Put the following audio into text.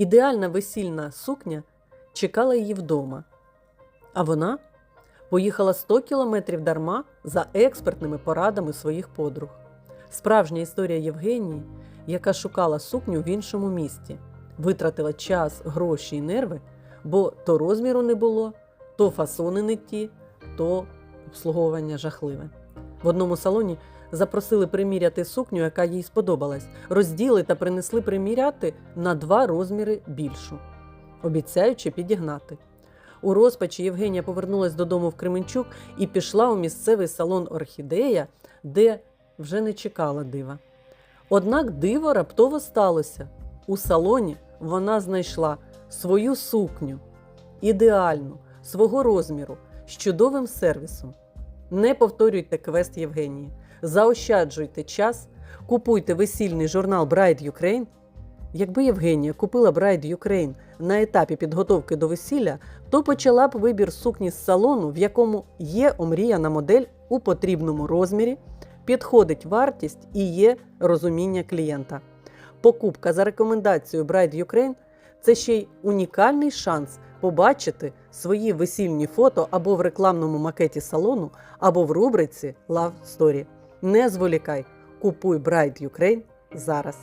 Ідеальна весільна сукня чекала її вдома, а вона поїхала 100 кілометрів дарма за експертними порадами своїх подруг. Справжня історія Євгенії, яка шукала сукню в іншому місті, витратила час, гроші і нерви, бо то розміру не було, то фасони не ті, то обслуговування жахливе. В одному салоні запросили приміряти сукню, яка їй сподобалась, розділи та принесли приміряти на два розміри більшу, обіцяючи підігнати. У розпачі Євгенія повернулась додому в Кременчук і пішла у місцевий салон Орхідея, де вже не чекала дива. Однак диво раптово сталося. У салоні вона знайшла свою сукню, ідеальну, свого розміру, з чудовим сервісом. Не повторюйте квест Євгенії, заощаджуйте час, купуйте весільний журнал Bride Ukraine. Якби Євгенія купила Bride Ukraine на етапі підготовки до весілля, то почала б вибір сукні з салону, в якому є омріяна модель у потрібному розмірі, підходить вартість і є розуміння клієнта. Покупка за рекомендацією Bride Ukraine – це ще й унікальний шанс побачити свої весільні фото або в рекламному макеті салону, або в рубриці Love Story. Не зволікай, купуй Bright Ukraine зараз.